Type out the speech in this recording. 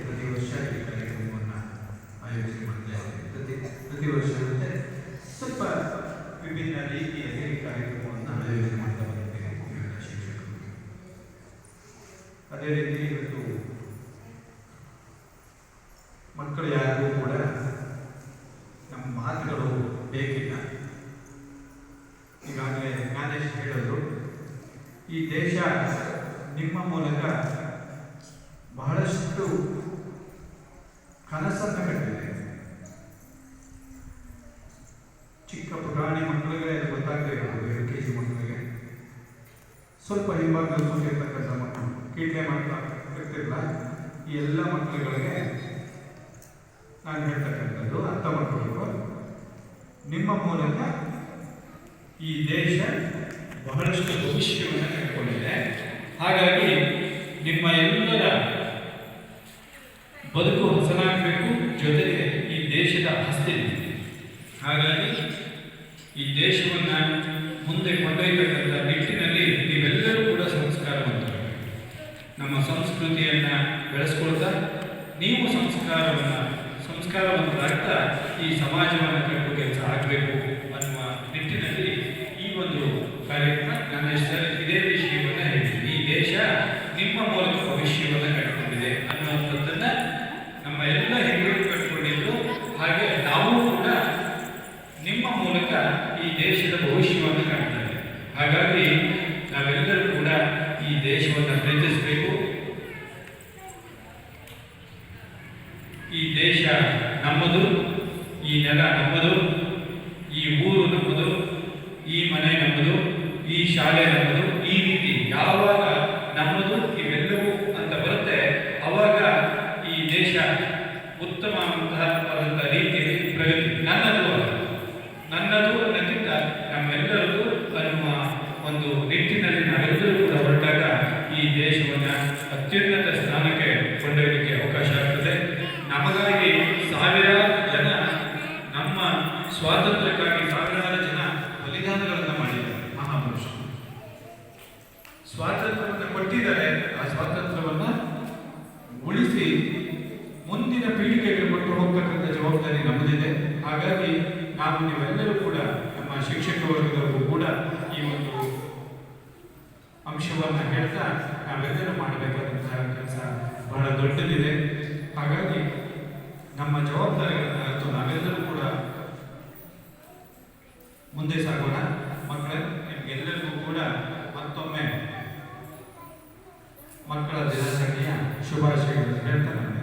ಪ್ರತಿ ವರ್ಷ ಈ ಆಯೋಜನೆ ಮಾಡ್ತಾ ಪ್ರತಿ ಪ್ರತಿ ವರ್ಷ ಸ್ವಲ್ಪ ವಿಭಿನ್ನ ಕಾರ್ಯಕ್ರಮವನ್ನು ಆಯೋಜನೆ ಮಾಡ್ತಾ ಶಿಕ್ಷಕರು ಅದೇ ರೀತಿ ಮಕ್ಕಳು ಯಾರಿಗೂ ಕೂಡ ನಮ್ಮ ಮಾತುಗಳು ಬೇಕಿಲ್ಲ. ಈ ದೇಶ ನಿಮ್ಮ ಮೂಲಕ ಬಹಳಷ್ಟು ಕನಸನ್ನು ಕಟ್ಟಿದೆ. ಚಿಕ್ಕ ಪುರಾಣಿ ಮಕ್ಕಳಿಗೆ ಇರೋದು, ಎಲ್ ಕೆ ಜಿ ಮಕ್ಕಳಿಗೆ. ಸ್ವಲ್ಪ ಹಿಂಭಾಗದಲ್ಲಿ ಮಕ್ಕಳು, ಕೀಟಲೆ ಮಾಡ್ತಿರ್ತಿಲ್ಲ ಈ ಎಲ್ಲ ಮಕ್ಕಳುಗಳಿಗೆ ನಾನು ಹೇಳ್ತಕ್ಕಂಥದ್ದು ಅರ್ಥ ಮಾಡ್ಕೊಳ್ಬೇಕು ನಿಮ್ಮ ಮೂಲಕ ಈ ದೇಶ ಬಹಳಷ್ಟು ಭವಿಷ್ಯವನ್ನು ಕಂಡುಕೊಂಡಿದೆ ಹಾಗಾಗಿ ನಿಮ್ಮ ಎಲ್ಲರ ಬದುಕು ಹಸನಾಗಬೇಕು. ಜೊತೆಗೆ ಈ ದೇಶದ ಆಸ್ತಿ ಹಾಗಾಗಿ ಈ ದೇಶವನ್ನು ಮುಂದೆ ಕೊಂಡೊಯ್ಯತಕ್ಕಂಥ ನಿಟ್ಟಿನಲ್ಲಿ ನೀವೆಲ್ಲರೂ ಕೂಡ ಸಂಸ್ಕಾರವಂತರು. ನಮ್ಮ ಸಂಸ್ಕೃತಿಯನ್ನು ಬೆಳೆಸ್ಕೊಳ್ತಾ, ನೀವು ಸಂಸ್ಕಾರವನ್ನು, ಸಂಸ್ಕಾರವಂತರಾಗ್ತಾ ಈ ಸಮಾಜವನ್ನು ಕಟ್ಟುವ ಕೆಲಸ ಆಗಬೇಕು ಅನ್ನುವ ನಿಟ್ಟಿನಲ್ಲಿ ಕಾರ್ಯಕ್ರಮ. ನನ್ನ ಹೆಸರಲ್ಲಿ ಇದೇ ವಿಷಯವನ್ನು ಹೇಳ್ತೀನಿ. ಈ ದೇಶ ನಿಮ್ಮ ಮೂಲಕ ಭವಿಷ್ಯವನ್ನು ಕಟ್ಟಿಕೊಂಡಿದೆ ಅನ್ನುವಂಥದ್ದನ್ನ ನಮ್ಮ ಎಲ್ಲ ಹಿರಿಯರು ಕಟ್ಟಿಕೊಂಡಿದ್ದು ಹಾಗೆ ನಾವು ಕೂಡ ನಿಮ್ಮ ಮೂಲಕ ಈ ದೇಶದ ಭವಿಷ್ಯವನ್ನು ಕಾಣ್ತೇವೆ. ಹಾಗಾಗಿ ನಾವೆಲ್ಲರೂ ಕೂಡ ಈ ದೇಶವನ್ನು ಪ್ರೀತಿಸಬೇಕು. ಈ ದೇಶ ನಮ್ಮದು, ಈ ನೆಲ ನಮ್ಮದು, ಈ ಊರು ನಮ್ಮದು. ಈ ಶಾಲೆ ನಮ್ಮದು ಈ ರೀತಿ, ಯಾವಾಗ ನಮ್ಮದು ಇವೆಲ್ಲವೂ ಅಂತ ಬರುತ್ತೆ, ಅವಾಗ ಈ ದೇಶ ಉತ್ತಮ ರೀತಿಯಲ್ಲಿ ಪ್ರಗತಿ ನನ್ನದು ನನ್ನದು ಅನ್ನೋಕ್ಕಿಂತ ನಮ್ಮೆಲ್ಲರದು ಅನ್ನುವ ಒಂದು ನಿಟ್ಟಿನಲ್ಲಿ ನಾವೆಲ್ಲರೂ ಕೂಡ ಹೊರಟಾಗ ಈ ದೇಶವನ್ನು ಅತ್ಯುನ್ನತ ಸ್ಥಾನಕ್ಕೆ ಕೊಂಡೊಯ್ಯಲಿಕ್ಕೆ ಅವಕಾಶ ಆಗ್ತದೆ. ನಮಗಾಗಿ ಸಾವಿರಾರು ಜನ ನಮ್ಮ ಸ್ವಾತಂತ್ರ್ಯಕ್ಕಾಗಿ ಸ್ವಾತಂತ್ರ್ಯವನ್ನು ಉಳಿಸಿ ಮುಂದಿನ ಪೀಳಿಗೆಗೆ ಕೊಟ್ಟು ಹೋಗ್ತಕ್ಕಂಥ ಜವಾಬ್ದಾರಿ ನಮ್ಮದಿದೆ. ಹಾಗಾಗಿ ನಾವು ನೀವೆಲ್ಲರೂ ಕೂಡ ನಮ್ಮ ಶಿಕ್ಷಕ ವರ್ಗದವರು ಕೂಡ ಈ ಒಂದು ಅಂಶವನ್ನು ಹೇಳ್ತಾ ನಾವೆಲ್ಲರೂ ಮಾಡಬೇಕಾದಂತಹ ಕೆಲಸ ಬಹಳ ದೊಡ್ಡದಿದೆ. ಹಾಗಾಗಿ ನಮ್ಮ ಜವಾಬ್ದಾರಿಗಳನ್ನು ನಾವೆಲ್ಲರೂ ಕೂಡ ಮುಂದೆ ಸಾಗೋಣ. ಮಕ್ಕಳೇ, ನಿಮಗೆಲ್ಲರಿಗೂ ಕೂಡ ಮತ್ತೊಮ್ಮೆ ಮಕ್ಕಳ ದಿನಾಚರಣೆಯ ಶುಭಾಶಯಗಳನ್ನು ಹೇಳ್ತಾ ನಾನು